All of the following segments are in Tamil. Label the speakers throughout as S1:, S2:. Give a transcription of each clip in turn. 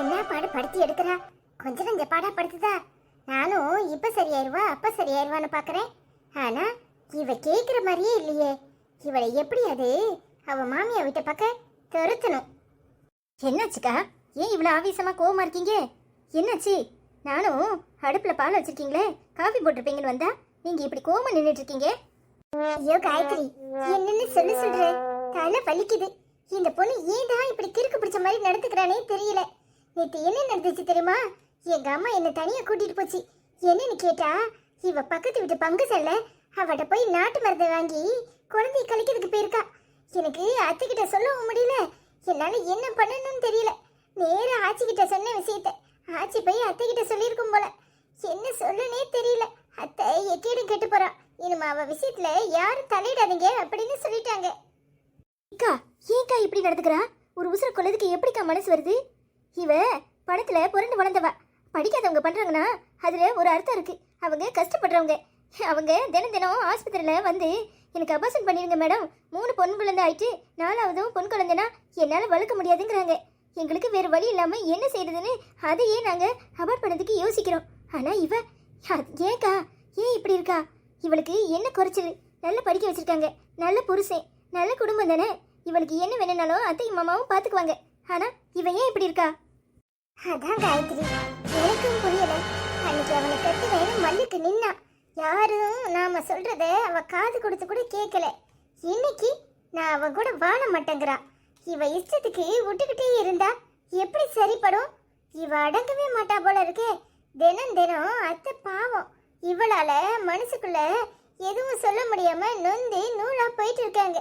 S1: என்ன பாடு படுத்தி எடுக்கிறா? கொஞ்சம் கொஞ்சம் பாடா படுத்துதா? நானும் இப்ப சரியாயிருவா அப்ப சரியாயிருவான்னு பாக்குறேன். ஆனா இவ கேக்குற மாதிரியே இல்லையே. இவளை எப்படி அது? அவ மாமியா விட்ட பக்க துரத்தணும். என்னாச்சுக்கா? ஏன் இவ்வளவு ஆவேசமா கோவமா இருக்கீங்க? என்னாச்சு? நானும் அடுப்புல பால் வச்சிருக்கீங்களே காஃபி போட்டிருப்பீங்கன்னு வந்தா நீங்க இப்படி கோவமா நின்றுட்டு இருக்கீங்க ஐயோ காயத்ரி என்னன்னு சொல்லு சொல்கிறேன் தலை வலிக்குது. இந்த பொண்ணு ஏன் இப்படி கிறுக்கு பிடிச்ச மாதிரி நடந்துக்கிறானே தெரியல. நேற்று என்ன நடந்துச்சு தெரியுமா? எங்க அம்மா என்னை தனியா கூட்டிட்டு போச்சு. என்னன்னு கேட்டா இவ பக்கத்து வீட்டு பங்கு செல்ல அவட்ட போய் நாட்டு மருந்தை வாங்கி குழந்தைய கழிக்கிறதுக்கு போயிருக்கா. எனக்கு அத்தைக்கிட்ட சொல்லவும் முடியல. என்னால என்ன பண்ணணும்னு தெரியல. நேரா ஆச்சி கிட்ட சொன்ன விஷயத்த ஆச்சி போய் அத்தை கிட்ட சொல்லியிருக்கும் போல. என்ன சொல்லுனே தெரியல. அத்தை எக்கேடும் கெட்டு போறா. இனிமே அவ விஷயத்துல யாரும் தலையிடாதீங்க அப்படின்னு சொல்லிட்டாங்க. அக்கா ஏன்க்கா இப்படி நடந்துக்கிறா? ஒரு உசுர கொள்ளதுக்கு எப்படிக்கா மனசு வருது? இவ பணத்துல புரண்டு வளர்ந்தவ. படிக்காதவங்க பண்றாங்கன்னா அதுல ஒரு அர்த்தம் இருக்கு. அவங்க கஷ்டப்படுறவங்க. அவங்க தினம் தினம் ஆஸ்பத்திரியில வந்து எனக்கு அபாசன் பண்ணிருங்க மேடம் மூணு பொன் குழந்தை ஆயிட்டு நாலாவதும் பொன் குழந்தைனா என்னால வளர்க்க முடியாதுங்கிறாங்க. எங்களுக்கு வேற வழி இல்லாம என்ன செய்யறதுன்னு அதையே நாங்க அபார்ட் பண்ணதுக்கு யோசிக்கிறோம். ஆனா இவ அது ஏன்க்கா? ஏன் இப்படி இருக்கா? இவளுக்கு என்ன குறைச்சல்? நல்ல படிக்க வச்சிருக்காங்க. நல்ல புருஷன். நல்ல குடும்பம் தானே. இவளுக்கு என்ன வேணும்னாலும் அத்தையும் மாமாவும் பாத்துக்குவாங்க. ஆனா இவ ஏன் இப்படி இருக்கா? அதான் காயத்ரி. எனக்கும் புரியல அன்னைக்கு அவனை கட்டி வேணும் மல்லுக்கு நின்னான் யாரும் நாம சொல்றத அவ காது கொடுத்து கூட கேட்கல. இன்னைக்கு நான் அவன் கூட வாழ மாட்டேங்கிறா. இவ இஷ்டத்துக்கு விட்டுக்கிட்டே இருந்தா எப்படி சரிப்படும்? இவ அடங்கவே மாட்டா போல இருக்கே. தினம் தினம் அத்தை பாவம். இவளால மனசுக்குள்ள எதுவும் சொல்ல முடியாம நொந்து நூலா போயிட்டு இருக்காங்க.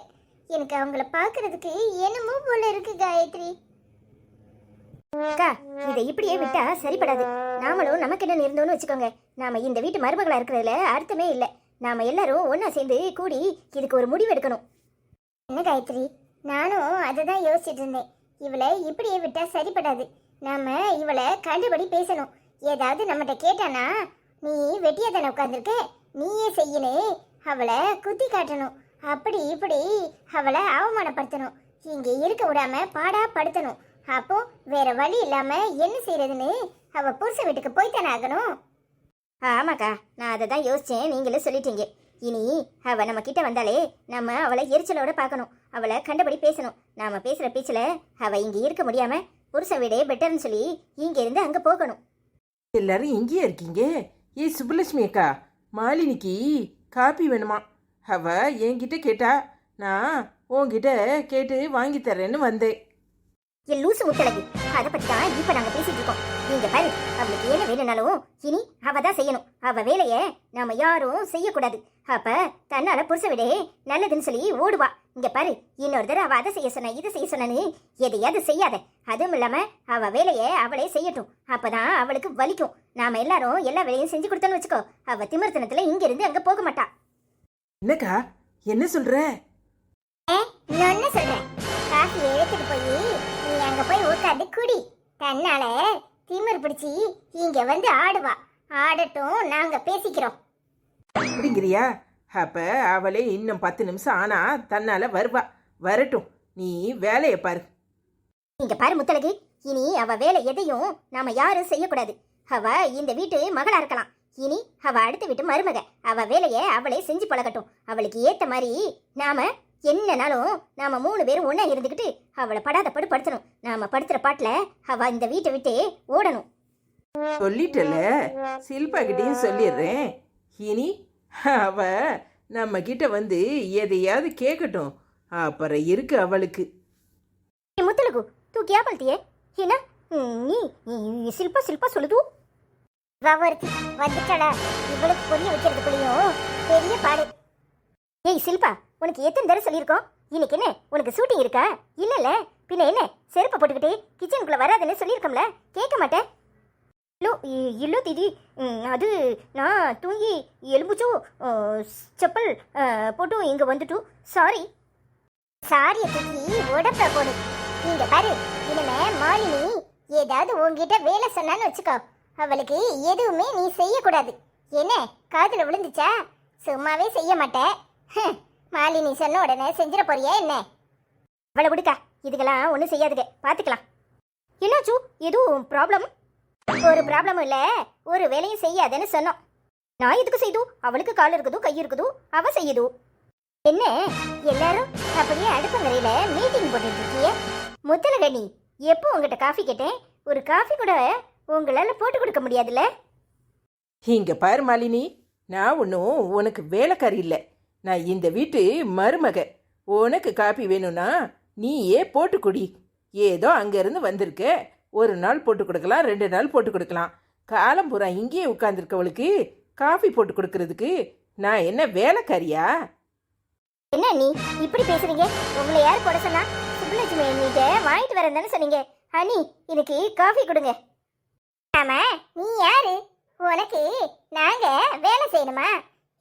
S1: எனக்கு அவங்கள பாக்குறதுக்கு என்னமோ போல இருக்கு காயத்ரி. அக்கா இதை இப்படியே விட்டா சரிப்படாது. நாமளும் நமக்கு என்ன இருந்தோம்னு வச்சுக்கோங்க. நாம இந்த வீட்டு மருமகளா இருக்கிறதுல அர்த்தமே இல்லை. நாம எல்லாரும் ஒண்ணா சேர்ந்து கூடி இதுக்கு ஒரு முடிவு எடுக்கணும். என்ன காயத்ரி? நானும் அதை தான் யோசிச்சுட்டு இருந்தேன். இவளை இப்படியே விட்டா சரிப்படாது. நாம இவளை கண்டுபடி பேசணும். ஏதாவது நம்மகிட்ட கேட்டானா நீ வெட்டியா தானே உட்காந்துருக்க நீயே செய்யணே அவளை குத்தி காட்டணும். அப்படி இப்படி அவளை அவமானப்படுத்தணும். இங்க இருக்க விடாம பாடா படுத்தணும். அப்போ வேற வழி இல்லாம என்ன செய்யறதுன்னு அவ புருஷ வீட்டுக்கு போய்த்தானே ஆகணும்? ஆமாக்கா நான் அதை தான் யோசிச்சேன். நீங்களும் சொல்லிட்டீங்க. இனி அவ நம்ம கிட்ட வந்தாலே நம்ம அவளை எரிச்சலோட பார்க்கணும். அவளை கண்டபடி பேசணும். நாம பேசுற பேச்சில் அவ இங்க இருக்க முடியாம புருஷ வீடே பெட்டர்னு சொல்லி இங்க இருந்து அங்க போகணும்.
S2: எல்லாரும் இங்கேயே இருக்கீங்க? ஏய் சுப்புலட்சுமி அக்கா மாலினிக்கு காப்பி வேணுமா? அவ என்கிட்ட கேட்டா நான் உன்கிட்ட கேட்டு வாங்கி தரேன்னு வந்தேன்.
S1: என் லூசு முத்தலகு அதை பத்தி தான் இப்ப நாங்க பேசிட்டு இருக்கோம். நீங்க பாரு அவளுக்கு என்ன வேணும்னாலும் இனி அவ தான் செய்யணும். அவ வேலைய நாம யாரும் செய்யக்கூடாது. அப்ப தன்னால புருஷ விடே நல்லதுன்னு சொல்லி ஓடுவா. இங்க பாரு இன்னொரு தடவை அவ அதை செய்ய சொன்ன இதை செய்ய சொன்னு எதையாவது செய்யாத. அதுவும் இல்லாம அவ வேலைய அவளே செய்யட்டும். அப்பதான் அவளுக்கு வலிக்கும். நாம எல்லாரும் எல்லா வேலையும் செஞ்சு கொடுத்தோன்னு வச்சுக்கோ. அவ திமிர்த்தனத்துல இங்க இருந்து அங்க போக மாட்டா.
S2: என்னக்கா என்ன சொல்ற?
S1: நான் என்ன சொல்றேன்? காஃபி எடுத்துட்டு போய் அங்க போய் உட்காந்து குடி. தன்னால திமிர் பிடிச்சி இங்க வந்து ஆடுவா. ஆடட்டும் நாங்க பேசிக்கிறோம்.
S2: அப்படிங்கிறியா? அப்ப அவளே இன்னும் பத்து நிமிஷம் ஆனா தன்னால வருவா. வரட்டும் நீ வேலையை பாரு.
S1: இங்க பாரு முத்தலகு இனி அவ வேலை எதையும் நாம யாரும் செய்யக்கூடாது. அவ இந்த வீட்டு மகளா இருக்கலாம். இனி அவ அடுத்த வீட்டு மருமக. அவ வேலைய அவளே செஞ்சு பழகட்டும். அவளுக்கு ஏத்த மாதிரி நாம என்னனாலும் நாம மூணு பேரும் ஒண்ணா இருந்துக்கிட்டு அவளை படாத படு படுத்தணும். நாம படுத்துற பாட்டுல அவ இந்த வீட்டை விட்டு ஓடணும்.
S2: சொல்லிட்டல சில்பா கிட்டயும் சொல்லிடுறேன். இனி அவ நம்ம கிட்ட வந்து எதையாவது கேட்கட்டும் அப்புறம் இருக்கு அவளுக்கு.
S1: ஏ முத்தலகு தூக்கியா பல்த்தியே என்ன? நீ நீ சில்பா சில்பா சொல்லுது. ஒருத்தி வந்துட்டாளா. இவளுக்கு புரிய வைக்கிறதுக்குள்ளேயும் பெரிய பாடு. ஏய் சில்பா உனக்கு எத்தனை தடவை சொல்லியிருக்கோம்? இன்னைக்கு என்ன? உனக்கு ஷூட்டிங் இருக்கா? இல்ல பின்ன என்ன? செருப்பை போட்டுக்கிட்டே கிச்சனுக்குள்ள வராதுன்னு சொல்லியிருக்கோம்ல. கேட்க மாட்டேன். இல்லோ இல்லோ தீதி. அது நான் தூங்கி எலும்புச்சோ செப்பல் போட்டும் இங்கே வந்துட்டும் சாரி சாரியை தூக்கி உடப்ப போடு. நீங்க பாரு. இனிமே மாலினி ஏதாவது உங்ககிட்ட வேலை சொன்னான்னு வச்சுக்கோ. அவளுக்கு எதுவுமே நீ செய்யக்கூடாது. என்ன? காதில் விழுந்துச்சா? சும்மாவே செய்ய மாட்டேன் மாலினி சொன்ன உடனே செஞ்சிட போறியா என்ன? அவளை விடுக்கா இதுக்கெல்லாம் ஒன்றும் செய்யாதுங்க. பார்த்துக்கலாம் என்னாச்சு எதுவும் ப்ராப்ளம் ஒரு ப்ராப்ளம் இல்லை. ஒரு வேலையும் செய்யாதேன்னு சொன்னோம் நான் எதுக்கு செய்து? அவளுக்கு கால் இருக்குது கை இருக்குதோ அவ செய்யுது. என்ன? எல்லாரும் அப்படியே அடுப்பங்கரையில மீட்டிங் போட்டுட்டு இருக்கிய. முத்தலகனி எப்போ உங்ககிட்ட காஃபி கேட்டேன்? ஒரு காஃபி கூட உங்களால் போட்டு கொடுக்க முடியாதுல்ல?
S2: இங்கே பாரு மாலினி. நான் ஒன்றும் உனக்கு வேலைக்காரி இல்லை. நான் இந்த வீட்டு மருமக. உனக்கு காப்பி வேணும்னா நீயே போட்டு குடி. ஏதோ அங்கேருந்து வந்திருக்க. ஒரு நாள் போட்டு கொடுக்கலாம் ரெண்டு நாள் போட்டு கொடுக்கலாம். காலம் பூரா இங்கேயே உட்காந்துருக்கவளுக்கு காஃபி போட்டு கொடுக்கறதுக்கு நான் என்ன வேலைக்காரியா?
S1: என்ன நீ இப்படி பேசுறீங்க? உங்களை யார் போட சொன்னா? சுப்புலட்சுமி நீங்க வாங்கிட்டு வரேன் தானே சொன்னீங்க. ஹனி எனக்கு காஃபி கொடுங்க. ஆமா நீ யாரு? உனக்கு நாங்க வேலை செய்யணுமா?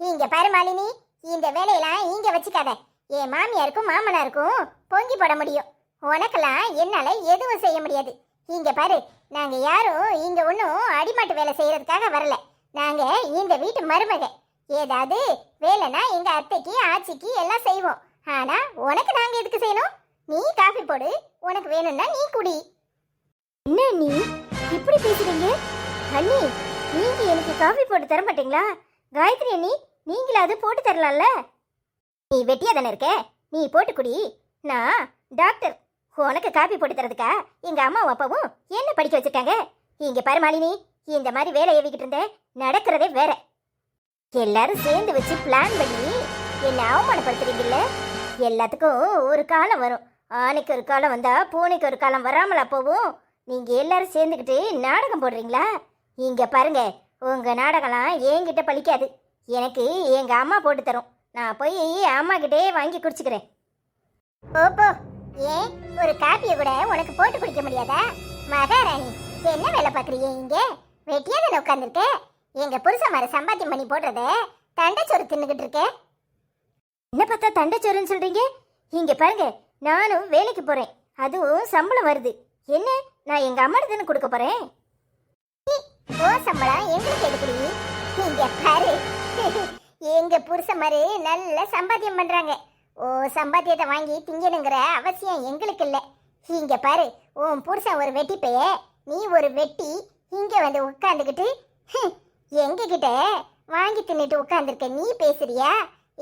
S1: இங்க பாரு மாலினி. இந்த வேலையெல்லாம் இங்க வச்சுக்காத. என் மாமியாருக்கும் மாமனாருக்கும் பொங்கி போட முடியும். உனக்கெல்லாம் என்னால எதுவும் செய்ய முடியாது. இங்க பாரு நாங்க யாரும் இங்க ஒன்றும் அடிமாட்டு வேலை செய்யறதுக்காக வரல. நாங்க இந்த வீட்டு மருமக. ஏதாவது வேலைனா எங்க அத்தைக்கு ஆச்சிக்கு எல்லாம் செய்வோம். ஆனா உனக்கு நாங்க எதுக்கு செய்யணும்? நீ காஃபி போடு உனக்கு வேணும்னா நீ குடி. என்ன நீ? இப்படி பேசுறீங்க? அண்ணி நீங்க எனக்கு காஃபி போட்டு தர மாட்டீங்களா காயத்ரி அண்ணி நீங்களாவது போட்டு தரலாம்ல? நீ வெட்டியா தானே இருக்க? நீ போட்டு குடி. நான் டாக்டர். உனக்கு காப்பி போட்டு தரதுக்கா? எங்க அம்மாவும் அப்பாவும் என்ன படிக்க வச்சிருக்காங்க? இங்க பாரு மாலினி இந்த மாதிரி வேலை ஏவிக்கிட்டு இருந்தேன். நடக்கிறதே வேற. எல்லாரும் சேர்ந்து வச்சு பிளான் பண்ணி என்னை அவமானப்படுத்துறீங்கல்ல? எல்லாத்துக்கும் ஒரு காலம் வரும். ஆணைக்கு ஒரு காலம் வந்தா பூனைக்கு ஒரு காலம் வராமலா போகும் நீங்க எல்லாரும் சேர்ந்துக்கிட்டு நாடகம் போடுறீங்களா? இங்க பாருங்க உங்க நாடகம்லாம் என்கிட்ட பழிக்காது. எனக்கு எங்க அம்மா போட்டு தரும். நான் போய் அம்மா கிட்டே வாங்கி குடிச்சுக்கிறேன். ஓப்போ ஏன் ஒரு காப்பியை கூட உனக்கு போட்டு குடிக்க முடியாதா? மகாராணி என்ன வேலை பார்க்குறீங்க இங்க? வெட்டியா தானே உட்காந்துருக்க எங்க புருஷன் வர சம்பாத்தியம் பண்ணி போடுறத தண்டைச்சோறு தின்னுகிட்டு இருக்கேன் என்ன பார்த்தா தண்டைச்சோறுன்னு சொல்றீங்க? இங்க பாருங்க நானும் வேலைக்கு போறேன். அதுவும் சம்பளம் வருது. என்ன நான் எங்க அம்மா தானே கொடுக்க போறேன்? ஓ சம்பளம் எங்களுக்கு எடுக்கிறீங்க இங்க பாரு எங்க புருஷன் மாதிரி நல்ல சம்பாத்தியம் பண்றாங்க. ஓ சம்பாத்தியத்தை வாங்கி திங்கணுங்கிற அவசியம் எங்களுக்கு இல்ல. இங்க பாரு உன் புருஷன் ஒரு வெட்டி பைய நீ ஒரு வெட்டி இங்க வந்து உட்காந்துக்கிட்டு எங்க கிட்ட வாங்கி தின்னுட்டு உட்காந்துருக்க நீ பேசுறியா?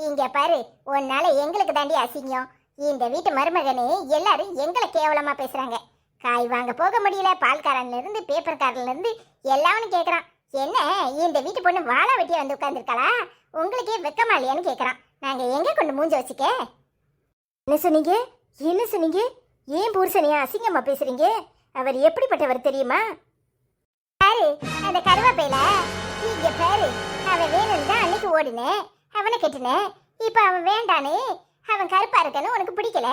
S1: இங்க பாரு உன்னால எங்களுக்கு தாண்டி அசிங்கம். இந்த வீட்டு மருமகனே எல்லாரும் எங்களை கேவலமா பேசுறாங்க. காய் வாங்க போக முடியல பால்காரன்ல இருந்து பேப்பர்காரன்ல இருந்து எல்லாவனும் கேக்குறான். என்ன இந்த வீட்டு பொண்ணு வாழை வெட்டியா வந்து உட்காந்துருக்காளா உங்களுக்கே வெக்கமா இல்லையான்னு கேட்குறான் நாங்கள் எங்கே கொண்டு மூஞ்ச வச்சுக்க? என்ன சொன்னீங்க? என்ன சொன்னீங்க? ஏன் புருஷனையா அசிங்கம்மா பேசுறீங்க? அவர் எப்படிப்பட்டவர் தெரியுமா? பாரு அந்த கருவாப்பையில இங்க பாரு அவன் வேணும்னு தான் அன்னைக்கு ஓடினேன். அவனை கெட்டினேன். இப்போ அவன் வேண்டானே. அவன் கருப்பா இருக்கன்னு உனக்கு பிடிக்கல.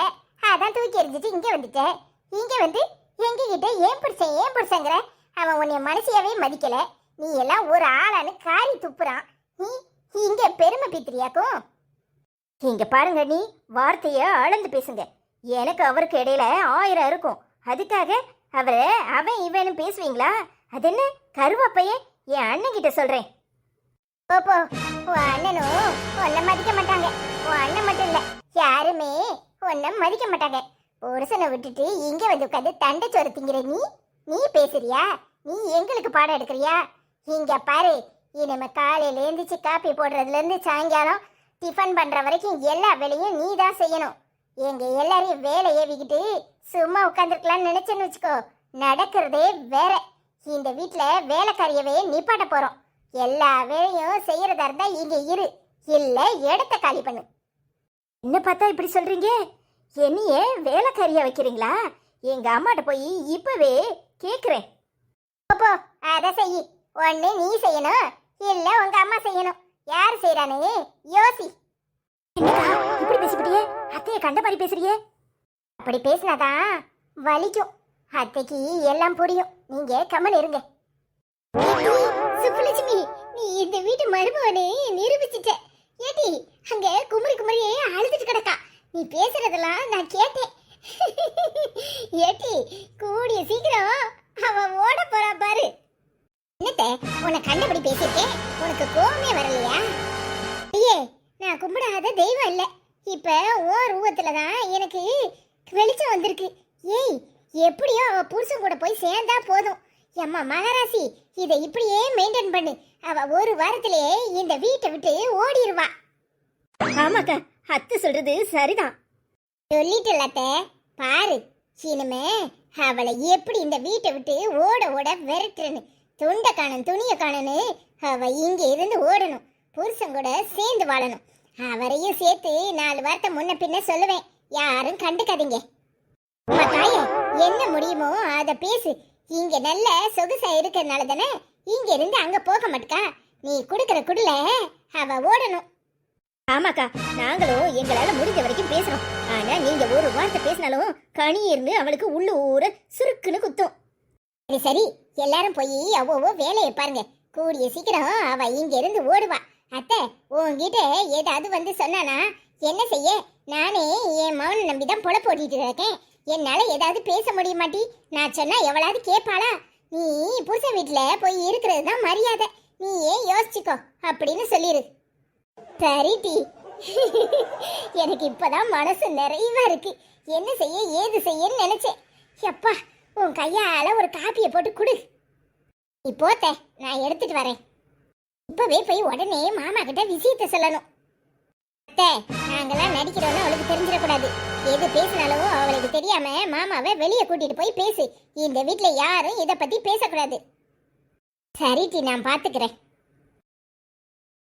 S1: அதான் தூக்கி எறிஞ்சிட்டு இங்கே வந்துட்டேன். இங்கே வந்து எங்ககிட்ட ஏன் பிடிச்சேன் ஏன் பிடிச்சங்கிற அவன் உன்னை மனசியாவே மதிக்கலை. நீ எல்லாம் ஒரு ஆளான்னு காரி துப்புறான். நீ இங்க பெருமை பீத்திரியாக்கும் இங்க பாருங்க நீ வார்த்தைய அளந்து பேசுங்க. எனக்கு அவருக்கு இடையில ஆயிரம் இருக்கும். அதுக்காக அவரை அவன் இவனு பேசுவீங்களா? அது என்ன? கருவாப்பைய என் அண்ணன் கிட்ட சொல்றேன் ஓப்போ உன் அண்ணனும் உன்னை மதிக்க மாட்டாங்க. உன் அண்ணன் மட்டும் இல்ல யாருமே உன்னை மதிக்க மாட்டாங்க. புருஷனை விட்டுட்டு இங்க வந்து உட்காந்து தண்டை திங்கிற நீ? நீ பேசுறியா? நீ எங்களுக்கு பாடம் எடுக்கிறியா? இங்க பாரு இனிமே காலையில எழுந்திரிச்சு காப்பி போடுறதுல இருந்து சாயங்காலம் டிஃபன் பண்ற வரைக்கும் எல்லா வேலையும் நீ தான் செய்யணும். எங்க எல்லாரையும் வேலை ஏவிக்கிட்டு சும்மா உட்காந்துருக்கலாம்னு நினைச்சேன்னு வச்சுக்கோ நடக்கிறதே வேற. இந்த வீட்டில் வேலைக்காரியவே நிப்பாட்ட போறோம். எல்லா வேலையும் செய்யறதா இருந்தா இங்க இரு இல்ல இடத்த காலி பண்ணு. என்ன பார்த்தா இப்படி சொல்றீங்க? என்னைய வேலைக்காரியா வைக்கிறீங்களா? எங்க அம்மாட்ட போய் இப்பவே கேக்குறேன். அப்போ அத செய் ஒன்று நீ செய்யணும். இல்ல உங்க அம்மா செய்யணும். யார் செய்யறானே யோசி. இப்படி பேசிக்கிட்டியே அத்தையை கண்ட மாதிரி பேசுறியே? அப்படி பேசினாதான் வலிக்கும். அத்தைக்கு எல்லாம் புரியும். நீங்க கம்மன் இருங்க. சுப்புலட்சுமி நீ இந்த வீட்டு மருமகனே நிரூபிச்சிட்ட. ஏடி அங்க குமரி குமரியே அழுதுட்டு கிடக்கா. நீ பேசுறதெல்லாம் நான் கேட்டேன். ஏட்டி கூடிய சீக்கிரம் அவன் ஓட போறா பாரு. உன்னை கண்டபடி பேசிட்டேன் உனக்கு கோவமே வரலையா? ஐயே நான் கும்பிடாத தெய்வம் இல்லை. இப்ப ஓ ரூபத்துல தான் எனக்கு வெளிச்சம் வந்திருக்கு. ஏய் எப்படியோ அவ புருஷன் கூட போய் சேர்ந்தா போதும். எம்மா மகராசி இதை இப்படியே மெயின்டைன் பண்ணு. அவ ஒரு வாரத்திலேயே இந்த வீட்டை விட்டு ஓடிடுவா ஆமாக்கா அத்தை சொல்றது சரிதான். சொல்லிட்டு அத்தை. பாரு இனிமே அவளை எப்படி இந்த வீட்டை விட்டு ஓட ஓட விரட்டுறேன்னு. துண்டை காணும் துணியை காணுன்னு அவ இங்க இருந்து ஓடணும். புருஷன் கூட சேர்ந்து வாழணும். அவரையும் சேர்த்து நாலு வார்த்தை முன்ன பின்ன சொல்லுவேன். யாரும் கண்டுக்காதீங்க. தாயே என்ன முடியுமோ அதை பேசு. இங்க நல்ல சொகுசா இருக்கிறதுனால தானே இங்க இருந்து அங்க போக மாட்டா நீ குடுக்கற குடுல அவ ஓடணும். ஆமாக்கா நாங்களும் எங்களால முடிஞ்ச வரைக்கும் பேசுறோம். ஆனா நீங்க ஒரு வார்த்தை பேசினாலும் கனி இருந்து அவளுக்கு உள்ளூர சுருக்குன்னு குத்தும். சரி சரி. எல்லாரும் போய் அவ்வளோ வேலையை பாருங்க. கூடிய சீக்கிரம் அவ இங்க இருந்து ஓடுவா. அத்தை உங்ககிட்ட ஏதாவது வந்து சொன்னானா? என்ன செய்ய? நானே என் மகனை நம்பி தான் பொழப்பு ஓட்டிட்டு இருக்கேன். என்னால ஏதாவது பேச முடிய மாட்டி நான் சொன்னா எவளாவது கேட்பாளா? நீ புருஷன் வீட்டுல போய் இருக்கிறது தான் மரியாதை. நீ ஏன் யோசிச்சுக்கோ அப்படின்னு சொல்லிரு. சரி டி. எனக்கு இப்பதான் மனசு நிறைவா இருக்கு. என்ன செய்ய ஏது செய்யன்னு நினைச்சேன். எப்பா உன் கையால ஒரு காப்பியை போட்டு குடு. நீ போத்த நான் எடுத்துட்டு வரேன். இப்பவே போய் உடனே மாமா கிட்ட விஷயத்த சொல்லணும். அத்தை நாங்கெல்லாம் நடிக்கிறோம்னு அவளுக்கு தெரிஞ்சிடக்கூடாது. எது பேசினாலும் அவளுக்கு தெரியாம மாமாவை வெளியே கூட்டிட்டு போய் பேசு. இந்த வீட்டுல யாரும் இதை பத்தி பேசக்கூடாது. சரி டி நான் பாத்துக்கிறேன்.